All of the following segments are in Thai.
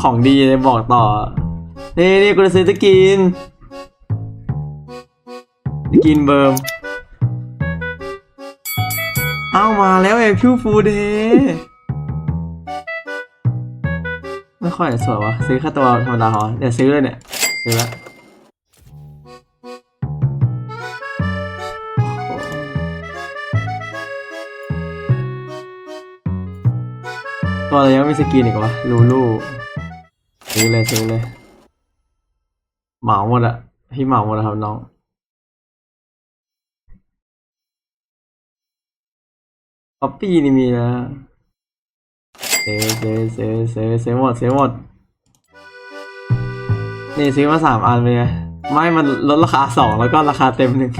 ของดีเลยบอกต่อ นี่นี่กูจะซื้อตะกินตะกินเบิร์มเอามาแล้วเอพิวฟูเดย์ไม่ค่อยสวยวะซื้อแค่ตัวธรรมดาพอเดี๋ยวซื้อเลยเนี่ยซื้อละตัวอะไรยังไม่สกินอีกวะลูลู ซื้อเลยซื้อเลย เหมาหมดอะพี่เหมาหมดอะครับน้อง ป๊อปปี้นี่มีนะเซเซเซเซเซหมดเซหมด นี่ซื้อมาสามอันเลยไงไม่มันลดราคาสองแล้วก็ราคาเต็มหนึ่ง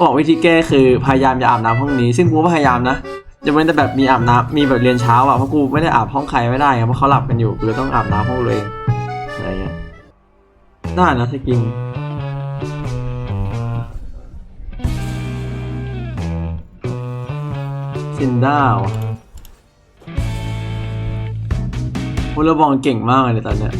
บอกวิธีแก้คือพยายามอย่าอาบน้ำห้องนี้ ซึ่งกูก็พยายามนะ จะเว้นแต่แบบมีอาบน้ำมีแบบเรียนเช้าอะเพราะกูไม่ได้อาบห้องใครไม่ได้เพราะเขาหลับกันอยู่กูเลยต้องอาบน้ำห้องตัวเองอะไรเงี้ยได้นะถ้ากินซินด้าวโอเลบองเก่งมากเลยตอนเนี้ย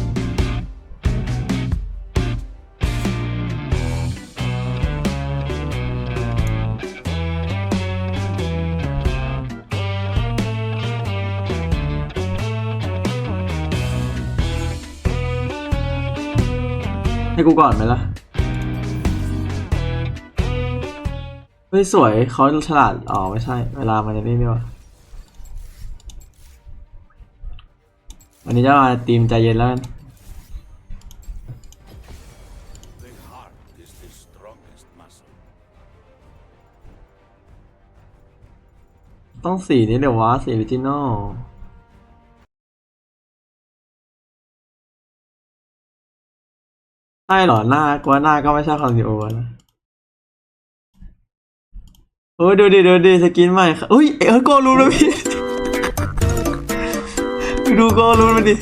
ให้กูก่อนไหมล่ะ เฮ้ย สวยเขาฉลาด อ๋อ ไม่ใช่ เวลามันจะนี่นี่วะวันนี้จะมาตีมใจเย็นแล้วกันต้องสีนี้เดี๋ยววะสีออริจินอล ใช่เหรอหน้ากว่าหน้าก็ไม่ใช่คอนดิโอนะโอ้ยดูดิดูดิสกินใหม่ค่ะอุ้ยเออโกรูนแล้วพี่ ดูโกรูนมาดิ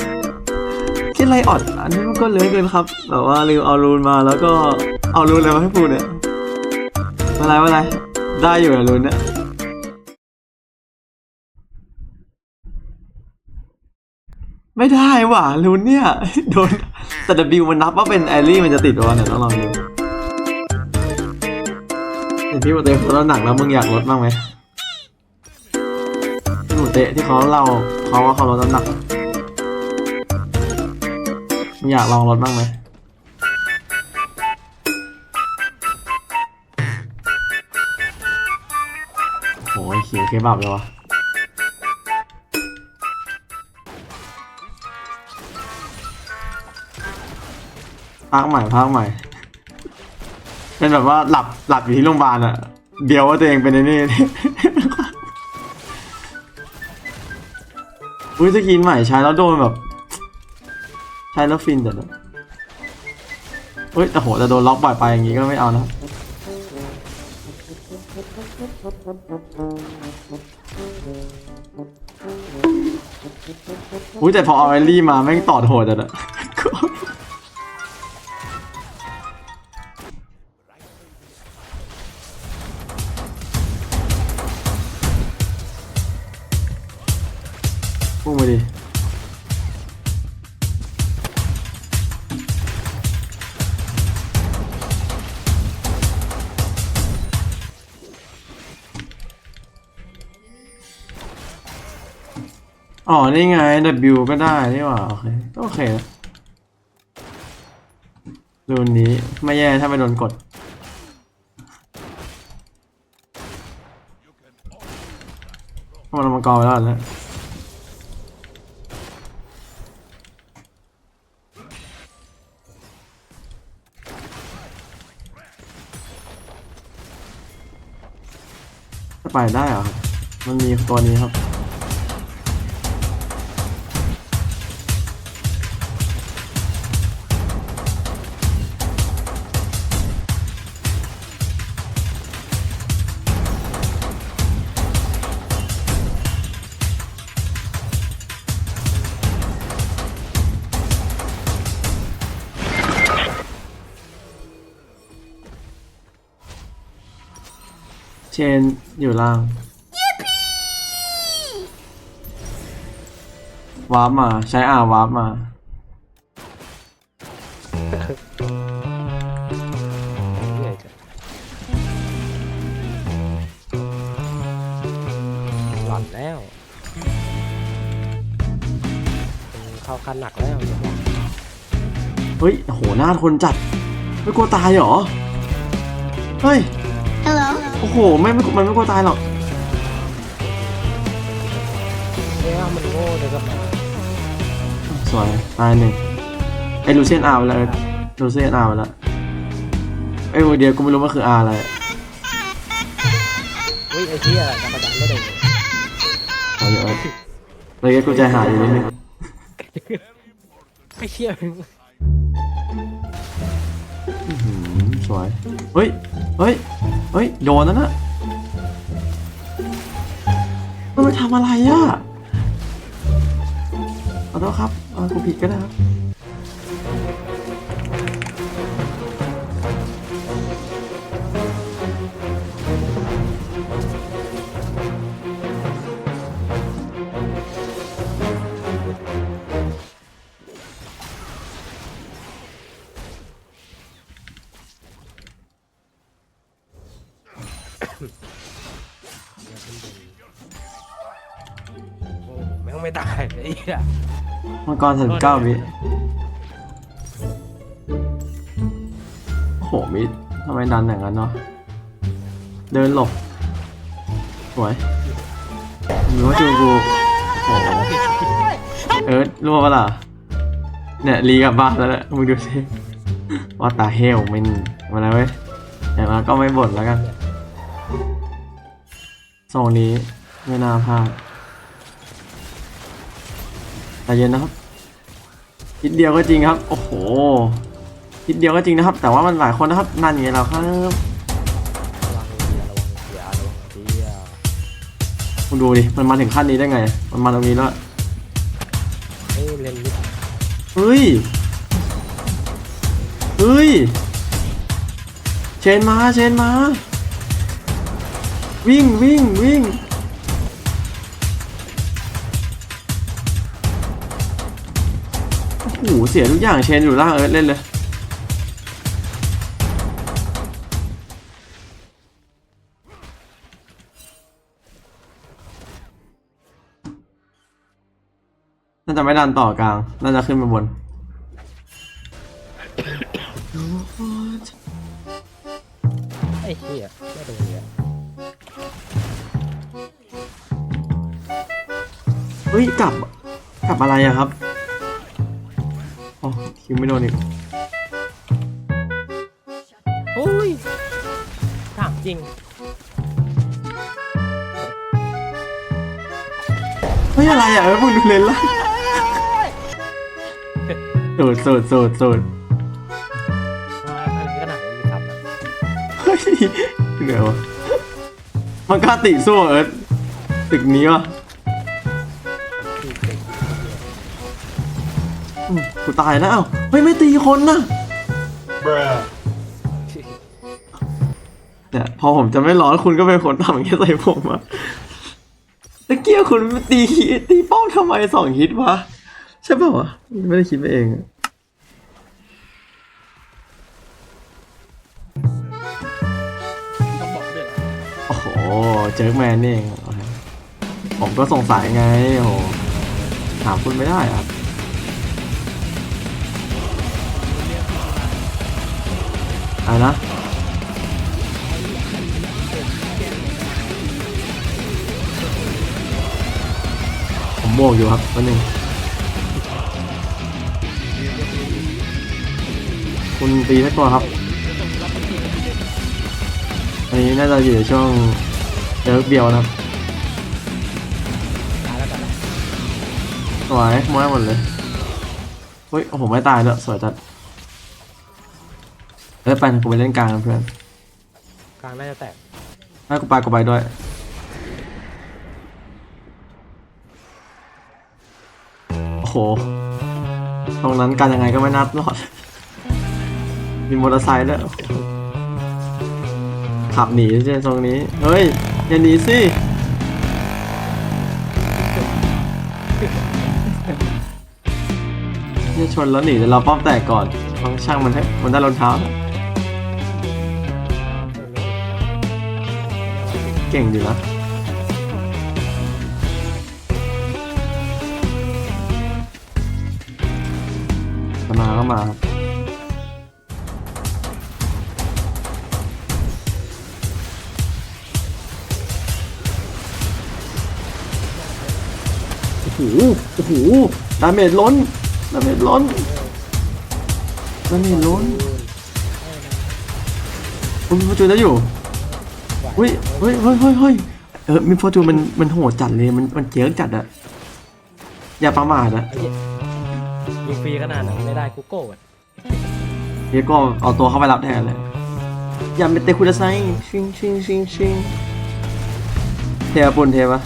คิดอะไรออดอันนี้มันก็เลยเกินครับแบบว่าลืมเอารูนมาแล้วก็เอารูนอะไรมาให้ปูเนี่ยไม่เป็นไรไม่เป็นไรได้อยู่อะรูนเนี่ย ไม่ได้ว่ะรูนเนี่ยโดนแต่ W มันนับว่าเป็นแอลลี่มันจะติดวะเนี่ยต้องลองดูเห็นพี่หมูเตะเขาล่าหนักแล้วมึงอยากลดบ้างไหมพี่หมูเตะที่เขาเล่าเขาว่าเขาลดน้ำหนักมึงอยากลองลดบ้างไหมโอ้ยขิวเคบับเลยวะ พักใหม่พักใหม่ เป็นแบบว่าหลับหลับอยู่ที่โรงพยาบาลอะเดียวว่าตัวเองเป็นไอ้นี่ อุ้ยสกินใหม่ใช้แล้วโดนแบบ ใช้แล้วฟินแต่แบบเฮ้ยแต่โหแต่โดนล็อกบ่อยไปอย่างงี้ก็ไม่เอานะอุ้ยแต่พอเอาไอรี่มาแม่งตอดโหดแต่ละ พุ่งมาดิอ๋อ นี่ไง W ก็ได้ นี่หว่า โอเคโอเคนะรูนนี้ ไม่แย่ถ้าไม่โดนกด มันเอามังกรไปแล้วนะ จะไปได้เหรอครับ มันมีตัวนี้ครับ เชนอยู่ล่างวาร์ปมาใช้อาวาร์ปมาเหนื่อยจังหลอนแล้วเข้าขั้นหนักแล้วอย่าบอกเฮ้ยโหหน้าคนจัด ไม่กลัวตายเหรอ เฮ้ย Hello? โอ้โหไม่ไม่มันไม่กลัวตายหรอกเอ้ยว่ามันโง่เดี๋ยวก็มาสวยตายหนึ่งไอ้ลูเซียนอาร์ไปแล้วลูเซียนอาร์ไปแล้วไอ้ยเดียวกูไม่รู้มันคืออาร์อะไรอุ้ยไอ้ที่อะไรธรรมดาไม่โดนเอาเยอะเลยก็กูใจหายอยู่นิดนึงไม่เชื่ออื้อหือสวยเฮ้ยเฮ้ย เฮ้ยโยนนั่นนะมันไปทำอะไรอะขอโทษครับเออกูผิดก็ได้ครับ โอ้แม่งไม่ตายไอ้เหี้ยมังกรถึงเก้าวิโอ้โหมิดทำไมดันอย่างนั้นเนาะ เดินหลบสวยหรือว่าจูกูโอ้โหเอิร์ธรั่วปะล่ะ เนี่ยรีกลับบ้านแล้วแหละมึงดูสิว่าตาเฮลมันมาแล้วเว้ยอย่มันก็ไม่บ่นแล้วกัน ทรงนี้ไม่น่าพลาดใจเย็นนะครับคิดเดียวก็จริงครับ โอ้โหคิดเดียวก็จริงนะครับ แต่ว่ามันหลายคนนะครับนั่นไงเราครับระวังเหี้ยระวังเหี้ยระวังเหี้ยคุณดูดิ มันมาถึงขั้นนี้ได้ไง มันมาตรงนี้แล้วเฮ้ยเล่นนิดเฮ้ยเฮ้ย เชนมา เชนมา วิ่งวิ่งวิ่งโอ้โหเสียทุกอย่างเชนอยู่ล่างเอิร์ธเล่นเลยน่าจะไม่ดันต่อกลาง น่าจะขึ้นไปบน ไอ้เหี้ยไม่โดนเลย ฮ้ยกลับกลับอะไรอะครับอ๋อคิวไม่โดนอีกโอ้ยถามจริง เฮ้ยอะไรอะเออมึงดูเลนล่ะสูดสูดสูดสูดว่าอันนี้ขนาดไม่มีทำนะเฮ้ยเหนื่อยวะมันกล้าติสู้เหรอเอิร์ธตึกนี้วะ กูตายแล้วเอ้าเฮ้ยไม่ตีคนนะเนี่ยพอผมจะไม่ร้อนคุณก็เป็นคนทำอย่างนี้ใส่ผมอะตะเกียคุณตีตีเป้าทำไมสองฮิตวะ ใช่ป่าวะ ไม่ได้คิดไปเองอะต้องบอกด้วยเหรอโอ้โห เจิร์กแมนนี่เองผมก็สงสัยไงโอ้โหถามคุณไม่ได้อะ อะไรนะผมโบกอยู่ครับวันหนึ่งคุณตีสักตัวครับ อันนี้น่าจะอยู่ในช่วงเลิกเดียวนะครับตายแล้วกันนะสวยม้วยหมดเลยเฮ้ยโอ้โหไม่ตายด้วยสวยจัด เอ้ยไปกูไปเล่นกลางกันเพื่อนกลางน่าจะแตกให้กูไปกูไปด้วย โอ้โห ตรงนั้นกันยังไงก็ไม่นัดรอด มีมอเตอร์ไซค์ด้วยโอ้โหขับหนีใช่ตรงนี้ เฮ้ย อย่าหนีสิ จะชนแล้วหนีเดี๋ยวเราป้อมแตกก่อนต้องช่างมันให้มันได้รองเท้าเก่งอยู่นะมาก็มาครับโอ้โหโอ้โหดาเมจล้นดาเมจล้นดาเมจล้นอุ้ยพอจูนได้อยู่ เฮ้ยเฮ้ยเฮ้ยเฮ้ยเฮ้ยเออมีฟอร์จูนมันมันโหดจัดเลยมันมันเจ๊งจัดอะอย่าประมาทอะไอ้เหี้ยยิงฟรีขนาดนั้นไม่ได้กูโก้อะเดี๋ยวก็เอาตัวเข้าไปรับแทนเลยอย่าเป็นเตะคุณไซชิงชิงชิงชิงเทปะปุ่นเทปะ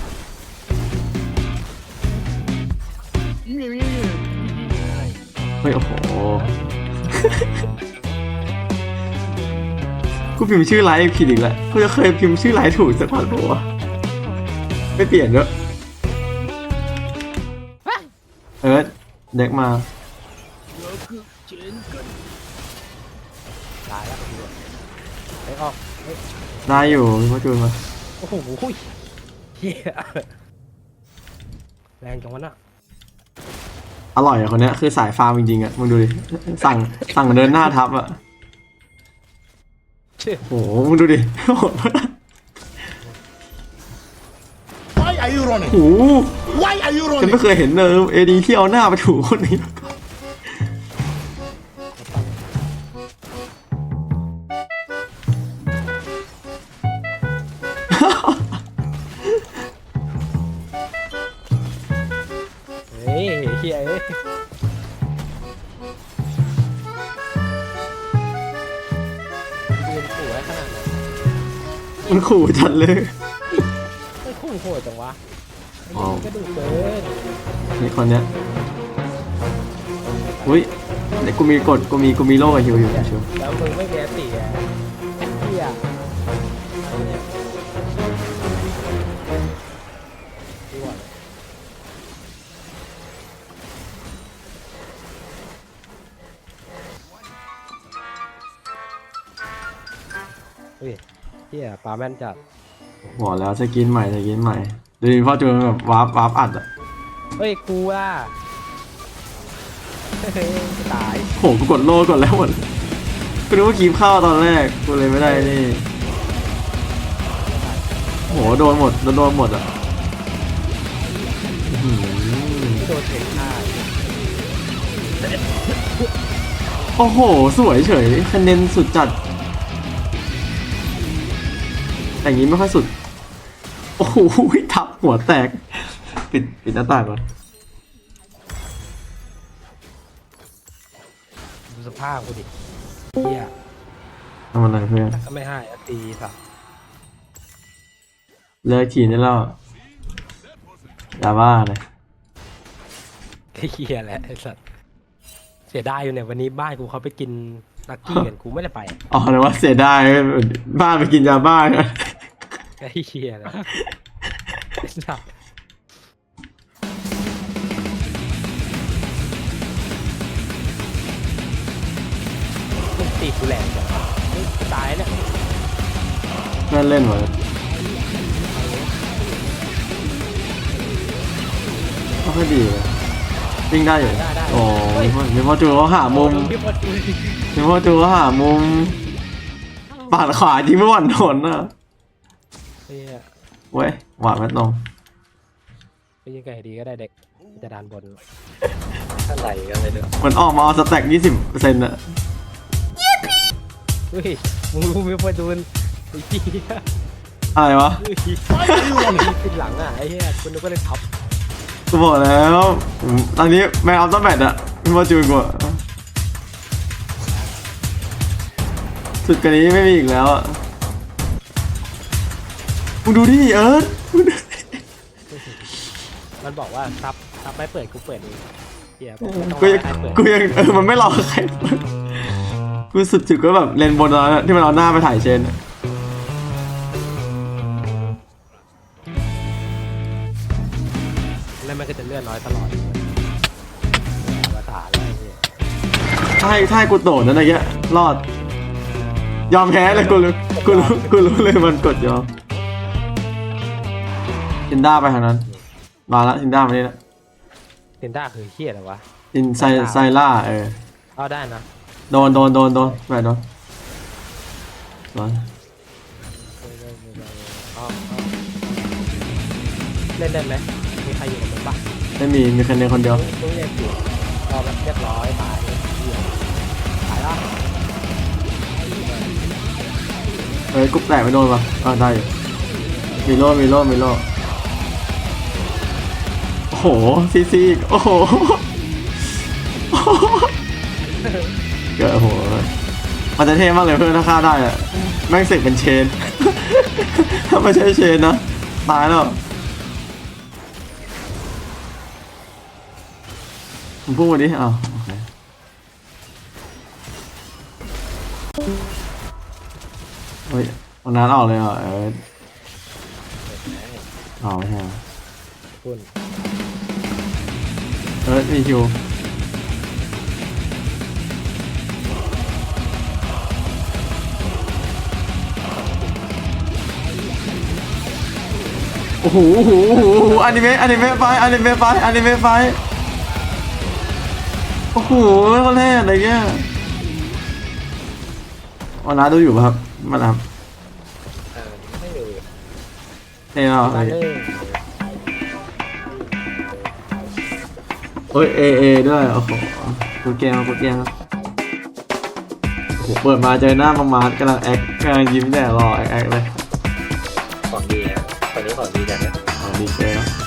เฮ้ยโอ้โห กูพิมพ์ชื่อไลฟ์ผิดอีกแล้วกูจะเคยพิมพ์ชื่อไลฟ์ถูกสักวันปะวะไม่เปลี่ยนด้วยเอิร์ธเด็กมาตายแล้วไอ้ออกเฮ้ยได้อยู่พี่พ่อจูนมาโอ้โหเฮียแรงจังวะน่ะอร่อยอะคนเนี้ยคือสายฟาร์มจริงๆอะมึงดูดิสั่งสั่งเดินหน้าทับอะ เชื่อโหมึงดูดิโหดมาก Why are you running? โอ้โห Why are you ฉัน running? ไม่เคยเห็นเนอเอดีที่เอาหน้าไปถูคนนี้ ขู่จัดเลย ไม่ขู่โหดจังวะไอ้ว้าวนี่ก็ดูเกินนี่คนเนี้ย อุ้ยเดี๋ยวกูมีกดกูมีกูมีโล่กับฮิวอยู่ชิวแล้วมึงไม่แพ้ตีอะ ปลาแม่นจัด บอกแล้วสกินใหม่สกินใหม่ดูดิพ่อจูนแบบวาร์ปวาร์ปอัดอะเฮ้ยกูล่ะเฮ้ยตาย โหกูกดโล่กดแล้วหมดกูนึกว่าคีบเข้าตอนแรกกูเลยไม่ได้นี่โหโดนหมดโดนหมดอะอื้อหือที่โดนเตะฆ่าโอ้โห สวยเฉยคะแนนสุดจัด แต่อย่างนี้ไม่ค่อยสุด โอ้โหทับหัวแตก ปิดปิดหน้าต่างก่อนดูสภาพกูดิเฮียทำอะไรเพื่อนก็ไม่ให้อะตีสัตว์เลิกขี่ได้แล้วอย่าว่าเลยเฮียแหละไอ้สัตว์เสียดายอยู่เนี่ยวันนี้บ้านกูเขาไปกินลักกี้กันกูไม่ได้ไป อ๋อเลยว่าเสียดายบ้าไปกินยาบ้านะ ไอ้เฮียแหละไอ้สัตว์มึงตีกูแรงจังวะเฮ้ยตายเนี่ยเพื่อนเล่นหมดก็ค่อยดีเลยวิ่งได้อยู่โอ้มีพ่อมีพ่อจูเขาหามุมพี่พอดูดิมีพ่อจูเขาหามุมปาดขวาจริงไม่หวั่นทนนะ เฮียเว้ยหวานไม่ตรงไปยิงไก่ดีก็ได้เด็กจะดานบนอะไรกันเลยเด้อมันออกมาเอาสแต็กยี่สิบเปอร์เซ็นต์อะเฮ้ยมึงรู้ไหมพอดูนไอ้เหี้ย อะไรวะเฮ้ยขึ้นหลังอะไอ้เหี้ยคุณนึกว่าเลยทับกูบอกแล้วผมตอนนี้แมนออฟต้แบทอะพี่พ่อจูนกูอะสุดกว่านี้ไม่มีอีกแล้วอะ มึงดูดิเอิร์ธมึงดูดิมันบอกว่าซับซับไม่เปิดกูเปิดเองเหี้ยบอกไม่ต้องกูรอยังให้ใครเปิดกูยังเออมันไม่รอใครเปิดกูสุดจุดก็แบบเลนบนตอนนั้นอะที่มันเอาหน้าไปถ่ายเชนอะแล้วมันก็จะเลื่อนน้อยตลอดเลยมาตาแล้วไอ้เหี้ยให้ถ้าให้กูโดดนั่นอะไรเงี้ยรอด ยอมแพ้เลยกูรู้กูรู้กูรู้เลยมันกดยอม ทินด้าไปทางนั้น มาละทินด้ามานี่ละเซนด้าคือเฮียอะไรวะทินไซไซล่าเออ เอาได้นะโดนโดนโดนโดนไปโดนโดนเอาเอาเล่นได้ไหมมีใครอยู่กับมึงปะไม่มีมีแค่เนคนเดียว ต้องเรียกอยู่เอาแบบเรียบร้อยตายเลยเหี้ยตายแล้วเอ้ยกุ๊บแตกไม่โดนปะอ่าได้อยู่มีโล่มีโล่มีโล่ โอ้โหซีซีอีกโอ้โหโอ้โหเกิดโอ้โหมันจะเท่มากเลยเพื่อนถ้าฆ่าได้อะแม่งเสกเป็นเชน ถ้าไม่ใช่เชนนะ ตายแล้วผมพูดมาดิอ้าวโอเคเฮ้ยตรงนั้นออกเลยเหรอเอออ๋อไม่ใช่เหรอคุณ ออมีอ้โหโอ้โหโอ้โหโอ้โหอนิเมะอนิเมะไปอนิเมะไปอนิเมะไปโอ้โหคนแรกอะไรเงี้ยวันาดูอยู่ป่ะครับมาแล้วครับเออไม่อยู่เท่มากมาเลยเล ยเฮ้ยเอเอด้วยโอ้โหกูเกมกูเกมโอ้โหเปิดมาเจอหน้ามามาร์ทกำลังแอคกำลังยิ้มแต่รอแอคแอคเลยของดีนะตอนนี้ของดีจังนะอ๋อดีเจแล้ว